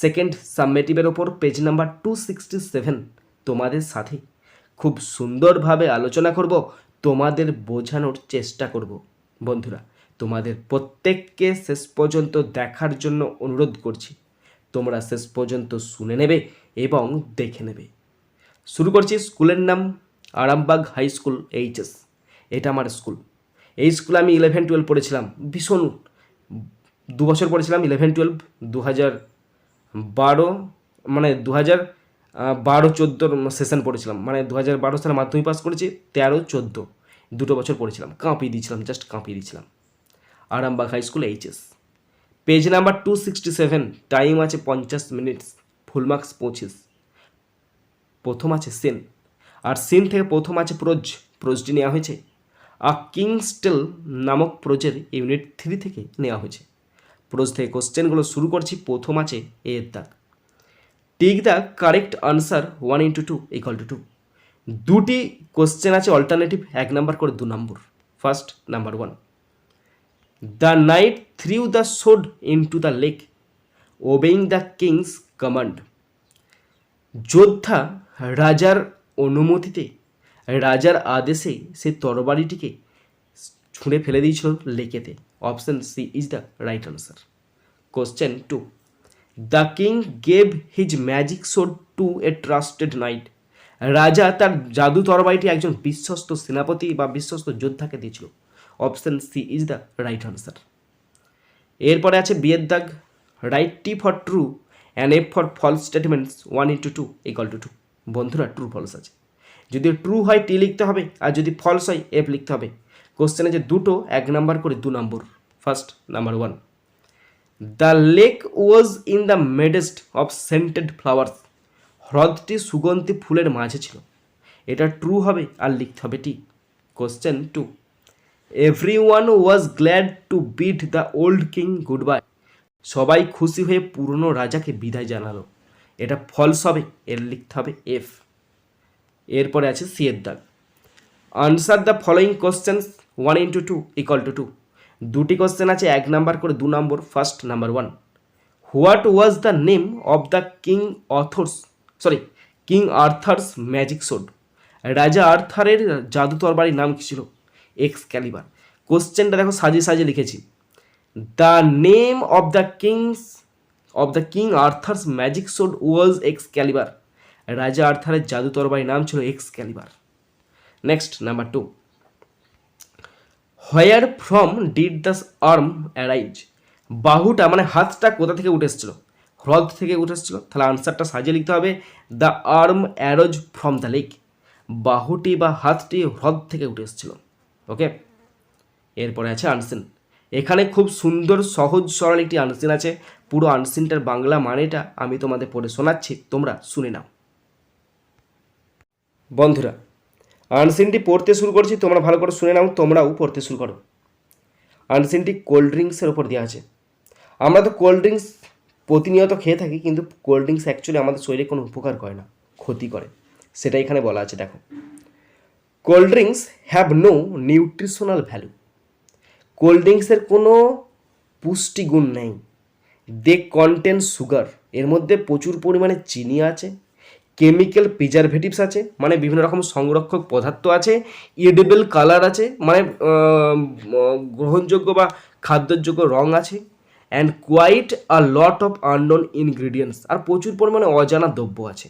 Second সাবমেটিভের ওপর page number two sixty seven তোমাদের সাথে। খুব সুন্দরভাবে আলোচনা করব, তোমাদের বোঝানোর চেষ্টা করব। বন্ধুরা, তোমাদের প্রত্যেককে শেষ পর্যন্ত দেখার জন্য অনুরোধ করছি। তোমরা শেষ পর্যন্ত শুনে নেবে এবং দেখে নেবে। শুরু করছি স্কুলের নাম আরামবাগ হাই স্কুল, এইচএস। এটা আমার স্কুল। এই স্কুলে আমি ইলেভেন টুয়েলভ পড়েছিলাম। ভীষণ দু বছর পড়েছিলাম ইলেভেন টুয়েলভ দু হাজার বারো মানে দু হাজার বারো, চোদ্দোর সেশন পড়েছিলাম। মানে দু হাজার বারো সালে মাধ্যমিক পাস করেছি, তেরো, চোদ্দ, দুটো বছর পড়েছিলাম। কাঁপিয়ে দিয়েছিলাম জাস্ট কাঁপিয়ে দিয়েছিলাম। Arambagh high school HS page number two sixty seven time আছে পঞ্চাশ মিনিটস ফুল মার্কস পঁচিশ। প্রথম আছে সেন আর সিন থেকে প্রথম আছে প্রোজ প্রোজটি নেওয়া হয়েছে। আর কিংস্টেল নামক প্রোজের ইউনিট থ্রি থেকে নেওয়া হয়েছে। প্রোজ থেকে কোশ্চেনগুলো শুরু করছি। প্রথম আছে এ এর দাগ। Tick the correct answer one into two equal two two. দুটি কোশ্চেন আছে অল্টারনেটিভ, এক নাম্বার করে দু নম্বর। First, number one. The knight threw the sword to the lake, obeying the king's command. যোদ্ধা রাজার অনুমতিতে, রাজার আদেশে সে তরবারিটিকে ছুঁড়ে ফেলে দিয়েছিল লেকেতে। Option C is the right answer question two the king gave his magic sword to a trusted knight রাজা তার জাদু তরবারিটি একজন বিশ্বস্ত সেনাপতি বা বিশ্বস্ত যোদ্ধাকে দিয়েছিল। Option C is the right answer এরপরে আছে বিয়ের দাগ। Write T for true and F for false statements one into two equal two two বন্ধুরা ট্রু ফলস আছে। যদি ট্রু হয় টি লিখতে হবে, আর যদি ফলস হয় এফ লিখতে হবে। কোশ্চেনে যে দুটো, এক নাম্বার করে দু নম্বর। First number one the lake was in the midst of scented flowers হ্রদটি সুগন্ধি ফুলের মাঝে ছিল। এটা ট্রু হবে আর লিখতে হবে T question two everyone was glad to beat the old king good bye সবাই খুশি হয়ে পুরনো রাজাকে বিদায় জানালো। এটা ফলস হবে, এর লিখতে হবে এফ এরপরে আছে সি দাগ answer the following questions one into two equal two two দুটি কোশ্চেন আছে, এক নাম্বার করে দু নম্বর first number one what was the name of the king authors sorry king Arthur's magic sword রাজা আর্থারের জাদু তরবারির নাম কী ছিল? এক্স ক্যালিবার কোশ্চেনটা দেখো সাজিয়ে সাজিয়ে লিখেছি। The name of the kings of the king Arthur's magic sword was Excalibur রাজা আর্থারের জাদু তরবারির নাম ছিল Excalibur next number two where from did the arm arise বাহুটা মানে হাতটা কোথা থেকে উঠে এসেছিল? হ্রদ থেকে উঠে এসেছিল। তাহলে আনসারটা সাজিয়ে লিখতে হবে। The arm arose from the lake বাহুটি বা হাতটি হ্রদ থেকে উঠে এসেছিল। ওকে এরপরে আছে আনসিন এখানে খুব সুন্দর, সহজ, সরল একটি আনসিন আছে। পুরো আনসিনটার বাংলা মানেটা আমি তোমাদের পড়ে শোনাচ্ছি। তোমরা শুনে নাও। বন্ধুরা আনসিনটি পড়তে শুরু করছি, তোমরা ভালো করে শুনে নাও, তোমরাও পড়তে শুরু করো। আনসিনটি কোল্ড ড্রিঙ্কসের ওপর দেওয়া আছে। আমরা তো কোল্ড ড্রিঙ্কস প্রতিনিয়ত খেয়ে থাকি, কিন্তু কোল্ড ড্রিঙ্কস অ্যাকচুয়ালি আমাদের শরীরে কোনো উপকার করে না, ক্ষতি করে। সেটা এখানে বলা আছে, দেখো। Cold drinks have no nutritional value cold ড্রিঙ্কসের কোনো পুষ্টিগুণ নেই। দে কন্টেন্ট সুগার এর মধ্যে প্রচুর পরিমাণে চিনি আছে। কেমিক্যাল প্রিজারভেটিভস আছে মানে বিভিন্ন রকম সংরক্ষক পদার্থ আছে ইডেবল কালার আছে মানে গ্রহণযোগ্য বা খাদ্যযোগ্য রং আছে and quite a lot of unknown ingredients আর প্রচুর পরিমাণে অজানা দ্রব্য আছে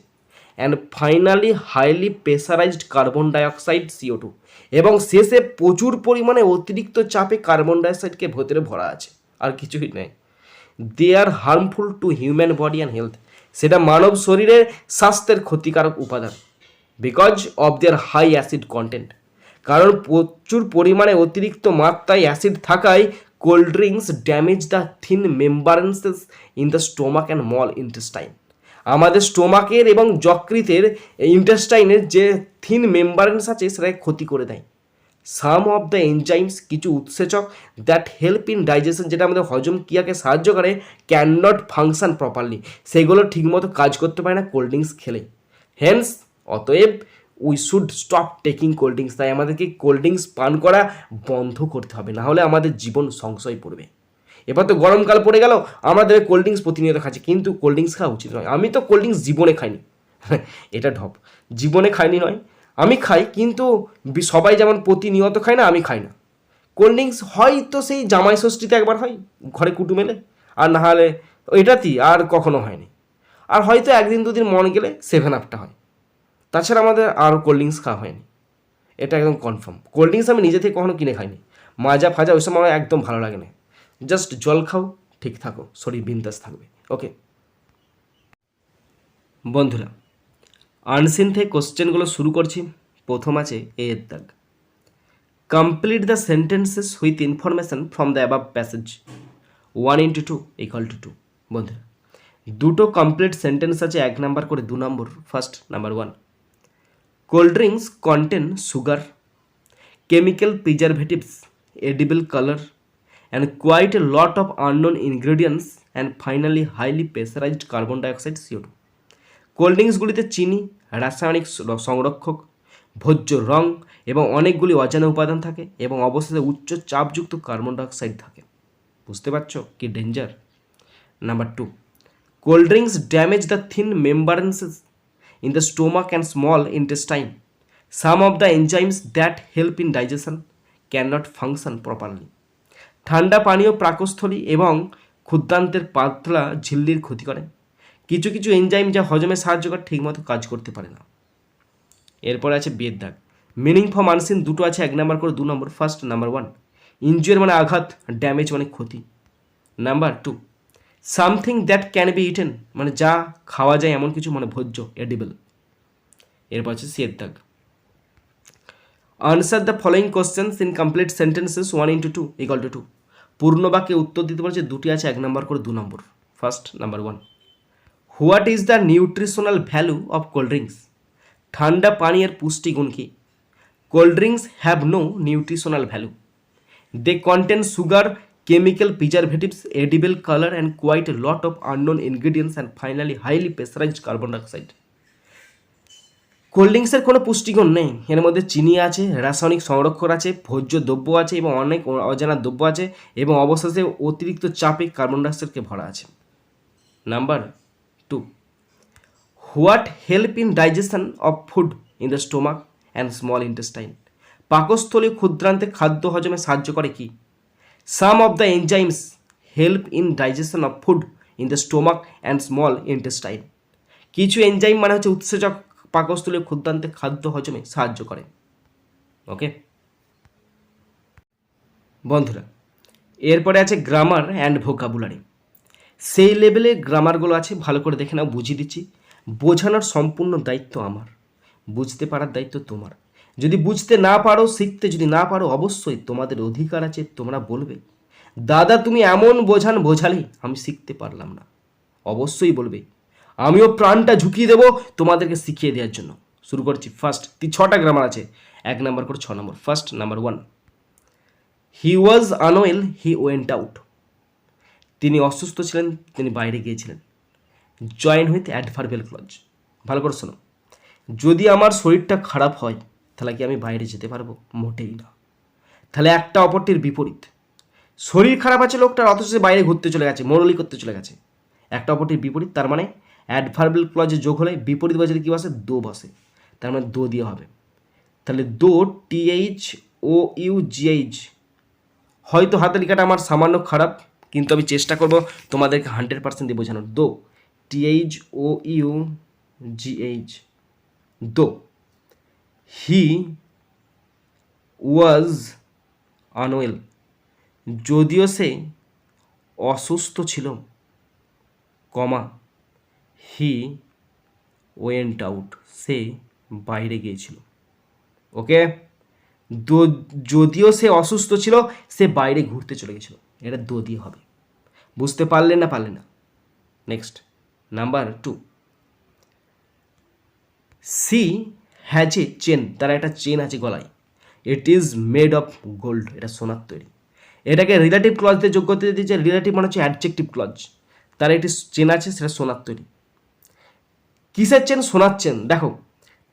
and finally highly pressurized carbon dioxide CO two এবং শেষে প্রচুর পরিমাণে অতিরিক্ত চাপে কার্বন ডাইঅক্সাইডকে ভেতরে ভরা আছে, আর কিছুই নেই they are harmful to human body and health সেটা মানব শরীরের স্বাস্থ্যের ক্ষতিকারক উপাদান because of their high acid content কারণ প্রচুর পরিমাণে অতিরিক্ত মাত্রায় অ্যাসিড থাকায় cold drinks damage the thin membranes in the stomach and small intestine আমাদের স্টোমাকের এবং যকৃতের ইন্টেস্টাইনের যে থিন মেম্বারেন্স আছে, সেটাকে ক্ষতি করে দেয়। সাম অফ দ্য এনজাইমস কিছু উৎসেচক দ্যাট হেল্প ইন ডাইজেশন যেটা আমাদের হজম ক্রিয়াকে সাহায্য করে ক্যান নট ফাংশন প্রপারলি সেগুলো ঠিকমতো কাজ করতে পারে না কোল্ড ড্রিঙ্কস খেলে। হেন্স অতএব we should stop taking cold drinks তাই আমাদেরকে কোল্ড ড্রিঙ্কস পান করা বন্ধ করতে হবে না হলে আমাদের জীবন সংশয় পড়বে। এবার তো গরমকাল পড়ে গেল আমাদের কোল্ড ড্রিঙ্কস প্রতিনিয়ত খাচ্ছি, কিন্তু কোল্ড ড্রিঙ্কস খাওয়া উচিত নয়। আমি তো কোল্ড ড্রিঙ্কস জীবনে খাইনি। এটা ঢপ। জীবনে খাইনি নয় আমি খাই, কিন্তু সবাই যেমন প্রতিনিয়ত খায় না, আমি খাই না। কোল্ড ড্রিঙ্কস হয়তো সেই জামাই ষষ্ঠীতে একবার হয়, ঘরে কুটুম এলে, আর না হলে এটাতেই আর কখনো হয়নি। আর হয়তো একদিন দুদিন মন গেলে সেভেন আপটা হয়। তাছাড়া আমাদের আর কোল্ড ড্রিঙ্কস খাওয়া হয়নি। এটা একদম কনফার্ম কোল্ড ড্রিঙ্কস আমি নিজে থেকে কখনো কিনে খাইনি। মাজা ফাজা ওইসব আমার একদম ভালো লাগে না। জাস্ট জল খাও, ঠিক থাকো, শরীর বিন্দাস থাকবে। ওকে বন্ধুরা আনসিন থেকে কোশ্চেনগুলো শুরু করছি। প্রথম আছে এ এর দাগ complete the sentences with information from the above passage one into two equal two two বন্ধুরা দুটো কমপ্লিট সেন্টেন্স আছে এক নাম্বার করে দু নম্বর first number one cold drinks contain sugar chemical preservatives, edible color, and quite a lot of unknown ingredients, and finally highly pressurized carbon dioxide CO2. Cold ড্রিঙ্কসগুলিতে চিনি, রাসায়নিক সংরক্ষক, ভোজ্য রং এবং অনেকগুলি অজানা উপাদান থাকে এবং অবশেষে উচ্চ চাপযুক্ত কার্বন ডাইঅক্সাইড থাকে। বুঝতে পারছ কি danger? Number two, cold drinks damage the thin membranes in the stomach and small intestine. Some of the enzymes that help in cannot function properly. ঠান্ডা পানীয় প্রাকস্থলী এবং ক্ষুদ্রান্তের পাতলা ঝিল্লির ক্ষতি করে। কিছু কিছু এনজাইম যা হজমে সাহায্য করে ঠিকমতো কাজ করতে পারে না। এরপর আছে বিয়ের দাগ। মিনিং ফর মানসিন দুটো আছে, এক নাম্বার করে দু নম্বর। ফার্স্ট নাম্বার ওয়ান ইনজুয়ার মানে আঘাত ড্যামেজ মানে ক্ষতি। Number two something that can be eaten মানে যা খাওয়া যায় এমন কিছু মানে ভোজ্য এডিবল এরপর আছে সিয়ের দাগ। Answer the following questions in complete sentences one into two equal two two পূর্ণ বাক্যে উত্তর দিতে বলছে, দুটি আছে, এক নম্বর করে দু নম্বর। First number one what is the nutritional value of cold drinks? ঠান্ডা পানীয়ের পুষ্টিগুণ কি? Cold drinks have no nutritional value. They contain sugar chemical preservatives edible colour and quite lot lot of ingredients and finally highly highly carbon dioxide cold ড্রিঙ্কসের কোনো পুষ্টিগুণ নেই। এর মধ্যে চিনি আছে, রাসায়নিক সংরক্ষণ আছে, ভোজ্য দ্রব্য আছে এবং অনেক অজানা দ্রব্য আছে এবং অবশেষে অতিরিক্ত চাপে কার্বন ডাইঅক্সাইডকে ভরা আছে। Number what help in digestion of food in the stomach and small intestine? পাকস্থলী ক্ষুদ্রান্তে খাদ্য হজমে সাহায্য করে কি? Some of the enzymes help in digestion of food in the stomach and small intestine. কিছু এনজাইম মানে হচ্ছে উৎসেচক পাকস্থলী ক্ষুদ্রান্তে খাদ্য হজমে সাহায্য করে। ওকে? বন্ধুরা, এরপরে আছে গ্রামার অ্যান্ড ভোকাবুলারি। সেই লেভেলে গ্রামারগুলো আছে, ভালো করে দেখে নাও, বুঝিয়ে দিচ্ছি। বোঝানোর সম্পূর্ণ দায়িত্ব আমার, বুঝতে পারার দায়িত্ব তোমার। যদি বুঝতে না পারো, শিখতে যদি না পারো, অবশ্যই তোমাদের অধিকার আছে, তোমরা বলবে। দাদা, তুমি এমন বোঝান বোঝালে, আমি শিখতে পারলাম না। অবশ্যই বলবে। আমিও প্রাণটা ঝুঁকিয়ে দেবো তোমাদেরকে শিখিয়ে দেওয়ার জন্য। শুরু করছি ফার্স্ট ছটা গ্রামার আছে। এক নাম্বার করে ছ নম্বর first number one he was unwell he went out তিনি অসুস্থ ছিলেন, তিনি বাইরে গিয়েছিলেন। জয়েন উইথ অ্যাডভার্বেল ক্লজ ভালো করে শোনো। যদি আমার শরীরটা খারাপ হয়, তাহলে কি আমি বাইরে যেতে পারব? মোটেই না। তাহলে একটা অপরটির বিপরীত। শরীর খারাপ আছে লোকটার, অথচ সে বাইরে ঘুরতে চলে গেছে, মরলি করতে চলে গেছে। একটা অপরটির বিপরীত, তার মানে অ্যাডভার্বেল ক্লজে যোগ হলে বিপরীত বাজারে কী বসে? দো বসে। তার মানে দো দিয়ে হবে। তাহলে দো টিএইচ ও ইউ জিএইচ হয়তো হাতের লেখাটা আমার সামান্য খারাপ, কিন্তু আমি চেষ্টা করব তোমাদেরকে হান্ড্রেড পার্সেন্ট দিয়ে বোঝানোর। দো। টিএইচ ও ইউ জিএইচ দো হি ওয়াজ আনওয়েল যদিও সে অসুস্থ ছিল, কমা হি ওয়েন্ট আউট সে বাইরে গিয়েছিল। ওকে? যদিও সে অসুস্থ ছিল, সে বাইরে ঘুরতে চলে গেছিল এটা দো দিয়ে হবে। বুঝতে পারলেন না পারলেন না? Next number two she has a chain তার একটা চেন আছে গলায়। It is made of gold এটা সোনার তৈরি। এটাকে রিলেটিভ ক্লজ দিয়ে যোগ্য করতে দিয়েছে। রিলেটিভ মানে হচ্ছে অ্যাডজেক্টিভ ক্লজ তার একটি চেন আছে, সেটা সোনার তৈরি। কিসের চেন সোনার চেন দেখো,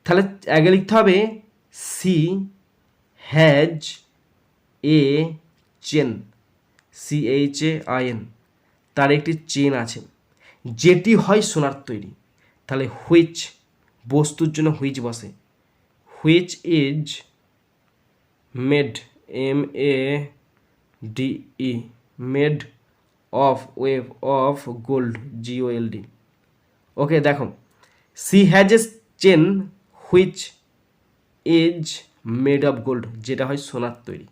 তাহলে আগে লিখতে হবে she has a chain C H A I N তার একটি চেন আছে। যেটি হয় সোনার তৈরি। তাহলে হুইচ বস্তুর জন্য হুইচ বসে? Which is made M A D E made of wave of gold G O L D okay দেখো she has a chain which is made of gold যেটা হয় সোনার তৈরি।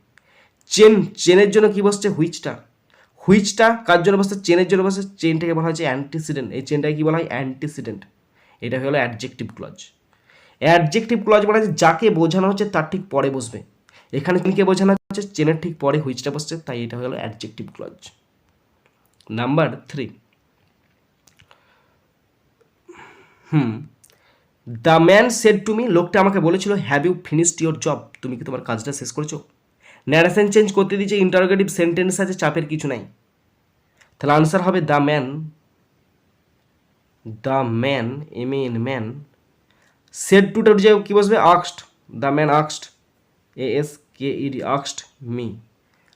চেন চেনের জন্য কি বসছে? হুইচটা হুইচটা কার জন্য বসছে? চেনের জন্য বসছে। চেনটাকে বলা হচ্ছে অ্যান্টিসিডেন্ট এই চেনটাকে কি বলা হয়? অ্যান্টিসিডেন্ট এটা হলো অ্যাডজেক্টিভ ক্লজ অ্যাডজেক্টিভ ক্লজ মানে হচ্ছে যাকে বোঝানো হচ্ছে তার ঠিক পরে বসবে। এখানে চেনকে বোঝানো হচ্ছে? চেনের ঠিক পরে হুইচটা বসছে, তাই এটা হলো adjective clause number three hmm. The man said to me লোকটা আমাকে বলেছিল have you finished your job তুমি কি তোমার কাজটা শেষ করেছ ন্যারেশন চেঞ্জ করতে দিয়েছে ইন্টারোগেটিভ সেন্টেন্স আছে, চাপের কিছু নাই। তাহলে আনসার হবে the man the man M N man said টুটার যে কী বসবে? আক্সড the man আক্সড A S K ED আক্সড me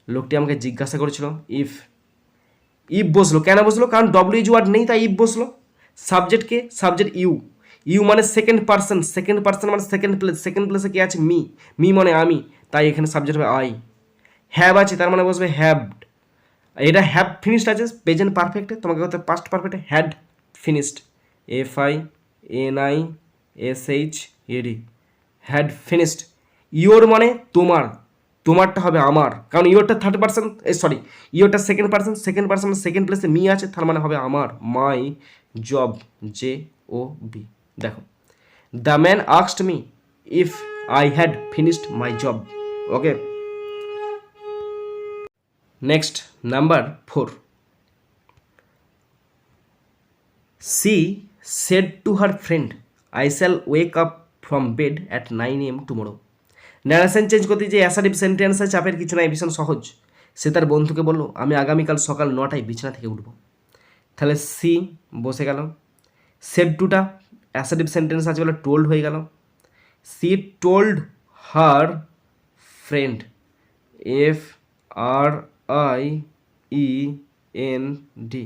লোকটি আমাকে জিজ্ঞাসা করেছিল ইফ ইফ বসল। কেন বসল? কারণ ডব্লিউ ওয়ার্ড নেই, তাই ইফ বসল। সাবজেক্ট কে? সাবজেক্ট ইউ ইউ মানে সেকেন্ড পার্সন সেকেন্ড পার্সন মানে সেকেন্ড প্লেস সেকেন্ড প্লেসে কে আছে? মি মি মানে আমি। তাই এখানে সাবজেক্ট হবে আই হ্যাভ আছে, তার মানে বসবে হ্যাভড এটা হ্যাভ ফিনিশড আছে প্রেজেন্ট পারফেক্টে তোমাকে করতে past পারফেক্টে had finished F I N I S H ED had finished your মানে তোমার। তোমারটা হবে আমার। কারণ ইওরটা third person sorry ইওরটা second person second person second প্লেসে মি আছে, তার মানে হবে আমার। My job J O B দেখো। The man আক্সড me if I had finished my job okay next number four she said to her friend I shall wake up from bed at nine AM tomorrow narration change করতে যে অ্যাসারিভ সেন্টেন্সে চাপের কিছু নাই, ভীষণ সহজ। সে তার বন্ধুকে বলল, আমি আগামীকাল সকাল নটায় বিছানা থেকে উঠব। তাহলে সি বসে গেল। সেড টুটা অ্যাসারিভ সেন্টেন্স আছে বলে টোল্ড হয়ে গেল। She told her friend F R I E N D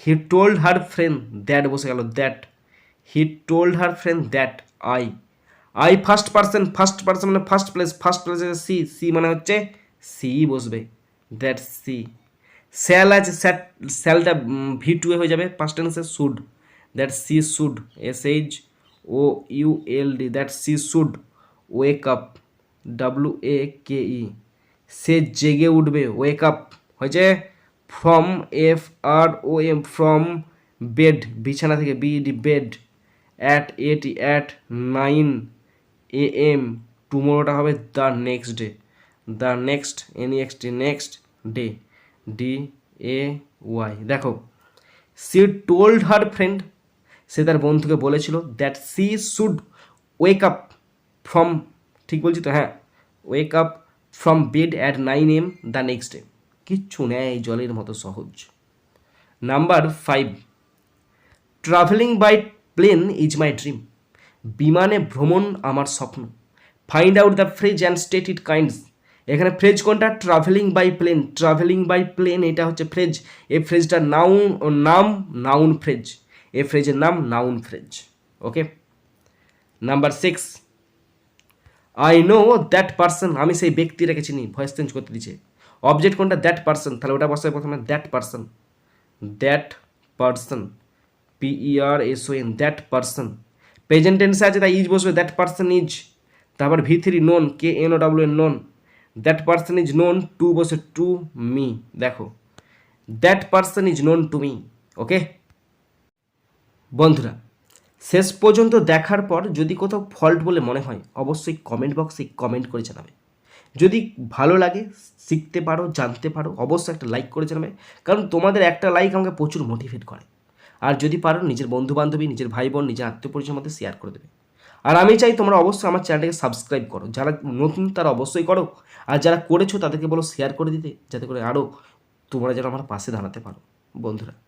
he told her friend that বসে গেল that he told her friend that I I first person first person মানে first place first place she she মানে হচ্ছে C বসবে that C shall আছে স্যাট স্যালটা V two হয়ে যাবে past টেন্সে should that she should S H O U L D that she should wake up W A K E সে জেগে উঠবে wake up হয়েছে? From F R O M from bed বিছানা থেকে B D bed at at at nine A M টুমোরোটা হবে the next day the next N X day next day D A Y দেখো she told her friend সে তার বন্ধুকে বলেছিল that she should wake up from ঠিক বলছি তো? হ্যাঁ wake up from bed at nine AM the next day কিচ্ছু নেয় জলের মতো সহজ। Number five travelling by plane is my dream বিমানে ভ্রমণ আমার স্বপ্ন। Find out the phrase and state it kinds এখানে ফ্রেজ কোনটা? Travelling by plane travelling by plane এটা হচ্ছে ফ্রেজ এই ফ্রেজটার নাউন নাম নাউন ফ্রেজ এই ফ্রেজের নাম noun phrase okay number six I know that person আমি সেই ব্যক্তিটাকে চিনি ভয়েস চেঞ্জ করতে দিচ্ছে অবজেক্ট কোনটা? দ্যাট পার্সন তাহলে ওটা বসায় প্রথমে that person that person P E R S O N that person present টেন্সে আছে, তাই ইজ বসবে দ্যাট পার্সন ইজ তারপর V three known K N O W N known that person is known to বসে to me দেখো। That person is known to me okay বন্ধুরা, শেষ পর্যন্ত দেখার পর যদি কোথাও ফল্ট বলে মনে হয়, অবশ্যই কমেন্ট বক্সে কমেন্ট করে জানাবে। যদি ভালো লাগে, শিখতে পারো, জানতে পারো, অবশ্যই একটা লাইক করে জানাবে, কারণ তোমাদের একটা লাইক আমাকে প্রচুর মোটিভেট করে। আর যদি পারো, নিজের বন্ধু বান্ধবী নিজের ভাই বোন নিজের আত্মীয় পরিচয়ের মধ্যে শেয়ার করে দেবে। আর আমি চাই তোমরা অবশ্যই আমার চ্যানেলটাকে সাবস্ক্রাইব করো। যারা নতুন, তারা অবশ্যই করো। আর যারা করেছ, তাদেরকে বলো শেয়ার করে দিতে, যাতে করে আরও তোমরা যেন আমার পাশে দাঁড়াতে পারো। বন্ধুরা